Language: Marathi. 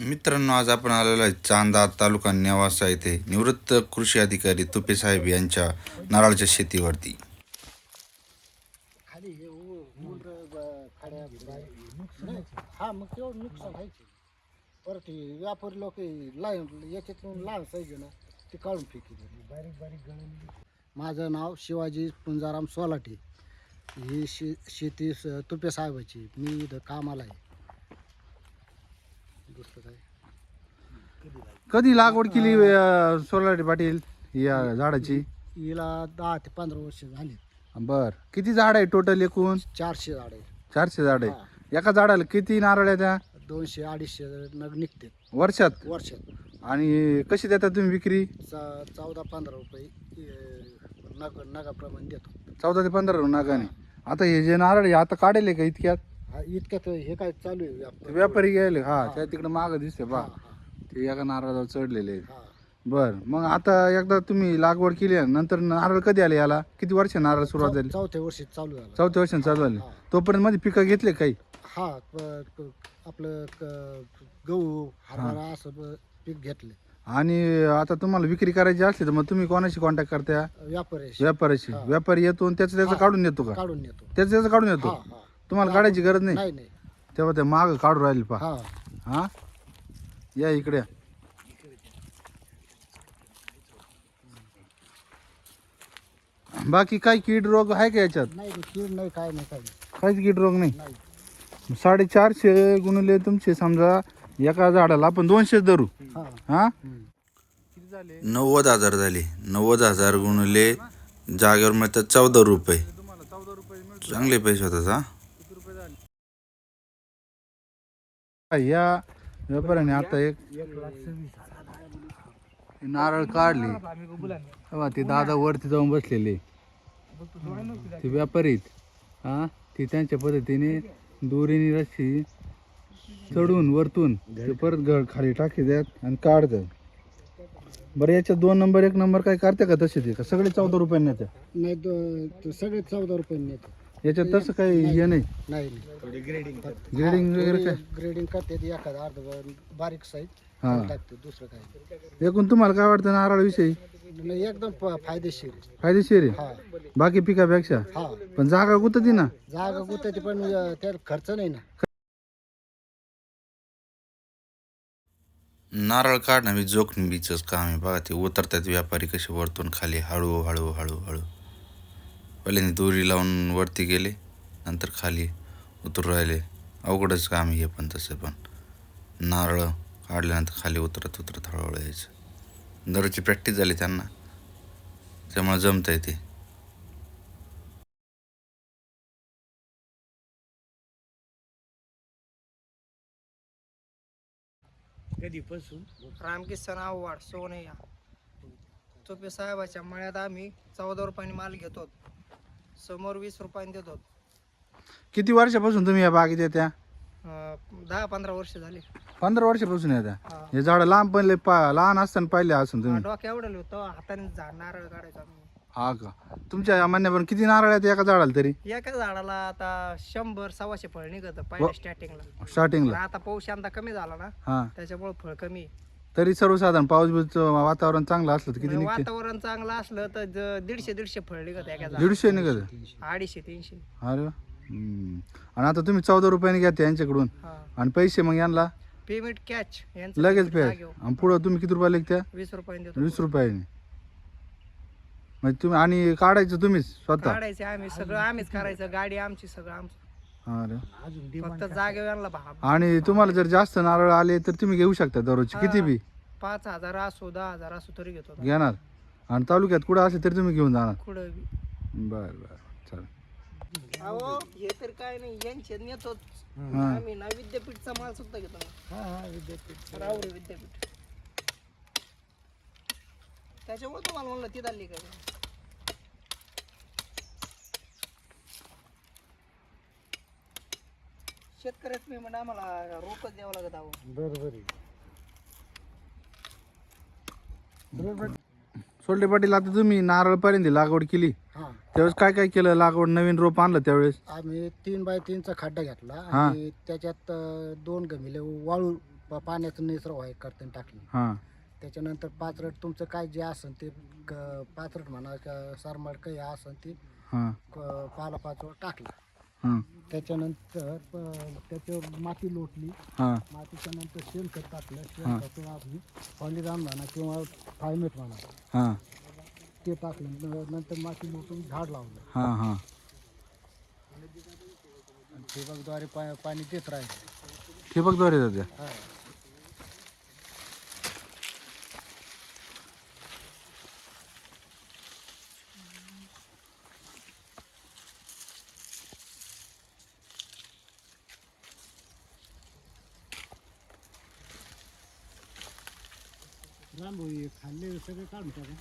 मित्रांनो आज आपण आलेलो आहे चांदा तालुका नेवासा येथे. निवृत्त कृषी अधिकारी तुपे साहेब यांच्या नारळाच्या शेतीवरती. खाली हे हा मग तेवढं नुकसान व्हायचे परत हे व्यापारी लोक लहान याच्यातून लहान साईज ना ते काढून फेकी बारीक बारीक माझं नाव शिवाजी पुंजाराम सोलाटे. ही शे शेती स- तुपे साहेबाची. मी इथं कामाला आहे. कधी लागवड केली अं, सोलाटे पाटील या झाडाची? हिला दहा ते पंधरा वर्ष झाली. बर. किती झाड आहे टोटल एकूण? चारशे झाड आहे चारशे झाड आहे एका झाडाला किती नारळ आहे त्या? दोनशे अडीचशे नग निघते. वर्षात? वर्षात. आणि कशी देता तुम्ही विक्री? चा- चौदा पंधरा रुपये अं, नग नगाप्रमाणे देतो. चौदा ते पंधरा नागाने. आता हे जे नारळ आहे आता काढले का इतक्यात? इतक्यात हे काय चालू आहे व्यापार? गेले. हा त्या तिकडे माग दिसते पा हा, ते एका नारळावर चढलेले. आहेत हा. बर मग आता एकदा तुम्ही लागवड केली आहे, नंतर नारळ कधी आले याला? किती वर्ष नारळ सुरुवात झाली? चौथ्या वर्षी चालू झालं. चौथ्या वर्षांनी चालू झाले. तोपर्यंत मध्ये पिकं घेतले काही? हा प- प- आपलं क- गहू हरभरा असं ब- पीक घेतले. आणि आता तुम्हाला विक्री करायची असली तर मग तुम्ही कोणाशी कॉन्टॅक्ट करता? व्यापारी व्यापाराशी हा. व्यापारी येतो आणि त्याचं त्याचं. काढून येतो का? काढून नेतो. त्याचं त्याचं काढून हा येतो हा. तुम्हाला काढायची गरज नाही? नाही नाही. तेव्हा ते माग काढून राहील पा हा. हा? या इकडे. बाकी काय कीड रोग आहे का याच्यात? नाही नाही, कीड नाही काय नाही काय नाही. काहीच कीड रोग नाही? नाही. साडेचारशे गुणिले तुमचे समजा एका झाडाला आपण दोनशे धरू. हा. हा. नव्वद हजार झाले. नव्वद हजार गुणले जागेवर मिळतात चौदा रुपये. चांगले पैसे होतात हा? या व्यापाऱ्याने आता एक नारळ काढले. तेव्हा ते दादा वरती जाऊन बसलेले. ते व्यापारी हा? ते त्यांच्या पद्धतीने दोरीने रस्सी चढून वरतून ते परत घर खाली टाकी द्यात आणि काढतात. बरं याच्यात दोन नंबर एक नंबर काय करते का तसे ते? का सगळे चौदा रुपयांनी येतात नाही सगळे चौदा रुपयांनी येतात याच्यात तसं काही हे नाही नाही. नाही ग्रेडिंग वगैरे काय? ग्रेडिंग करते ते एखादा अर्ध बारीक साईज हा. टाकते दुसरं काय एकूण तुम्हाला काय वाटतं नारळाविषयी नाही, एकदम फ- फायदेशीर आहे. फायदेशीर आहे? हा. बाकी पिकापेक्षा? हा. पण जागा कुठं ना? जागा गुताची पण अं, त्याला खर्च नाही ना. नारळ काढणं बी जोखमीचंच काम आहे बघा ते. उतरतात व्यापारी कसे वरतून खाली हळू हळू हळू हळू पहिल्यांदा दोरी लावून वरती गेले नंतर खाली उतरू राहिले. अवघडच काम हे पण तसं पण. नारळ काढल्यानंतर खाली उतरत उतरत हळूहळू यायचं. दररोजची प्रॅक्टिस झाली त्यांना. त्यामुळे जमतंय ते. रामकिसन आव्हाड सोनया. तुपे साहेबाच्या मळ्यात आम्ही चौदा रुपयाने माल घेतो समोर वीस रुपयाने देतो. किती वर्षापासून तुम्ही या बागेत येत्या? अं, दहा पंधरा वर्ष झाली. पंधरा वर्षापासून येत्या? हा. हे झाड लांब पहिले पा लहान असताना पाहिले असून तुम्ही. डोक्या एवढं होतं हाताने झाड नारळ काढायचो आम्ही. हा का? तुमच्या या म्हणण्यापर्यंत किती नारळ आहेत एका झाडाला तरी? एका झाडाला आता शंभर सव्वाशे फळ निघत पहिल्या स्टार्टिंगला स्टार्टिंगला आता पाऊस यंदा कमी झाला ना हा. त्याच्यामुळे फळ कमी. तरी सर्वसाधारण पाऊस बीच वातावरण चांगलं असलं तर किती निघते? वातावरण चांगलं असलं तर ज- दीडशे दीडशे फळ निघत एका झाडाला. दीडशे निघत? अडीचशे तीनशे. अरे वा. हम्म. आणि आता तुम्ही चौदा रुपयाने घ्या यांच्याकडून. हा. आणि पैसे मग यांना? पेमेंट कॅच यांचं लगेच पे जागेवर. आणि पुढं तुम्ही किती रुपये लिखत्या वीस रुपयाने देतो. वीस रुपयाने. म्हणजे तुम्ही आणि काढायचं तुम्हीच स्वतः? काढायचे आम्ही सगळं आम्हीच करायचं. गाडी आमची सगळं आमचं. अरे अजून फक्त जागेवर आणला भाव. आणि तुम्हाला जर जास्त नारळ आले तर तुम्ही घेऊ शकता दररोजची. किती बी? पाच हजार असो दहा हजार असो तरी घेतो. घेणार. आणि तालुक्यात कुठं असेल तरी तुम्ही घेऊन जाणार. कुठं बी. बर बर. चालेल अहो हे तर काय नाही यांचे नेतोच. हा. आम्ही ना विद्यापीठचा माल सुद्धा घेतो ना. हा हा विद्यापीठ राहुरी विद्यापीठ. त्याच्यामुळे तुम्हाला म्हणलं ती आली काय शेतकऱ्याच मी म्हणजे आम्हाला रोपच द्यावं लागत आहो बरोबर सोल्टे पाटील आता तुम्ही नारळ पर्यंत लागवड केली. हा. त्यावेळेस काय काय केलं? लागवड नवीन रोप आणलं त्यावेळेस? आम्ही तीन बाय तीनचा खड्डा घेतला हा. आणि त्याच्यात अं, दोन गमिले वाळू प- पाण्याचं निसर्ग व्हाय करताना टाकली. हां. त्याच्यानंतर पाचरट तुमचं काय जे असेल ते क- पाचरट म्हणा का सरमाड काही असेल ते हां. क- पाला टाकलं. हां. त्याच्यानंतर प- त्याच्यावर माती लोटली. हां. मातीच्या नंतर शेणखत टाकलं शेणखत आम्ही पॉलिराम म्हणा किंवा फायमेट म्हणा. हां. ते टाकलं. न- नंतर माती लोटून झाड लावलं. हां हां. आणि ठिबकद्वारे पा पाणी देत राहिलं. ठिबकद्वारे जाते. हा. राम खाल्ले सगळे काढून टाका.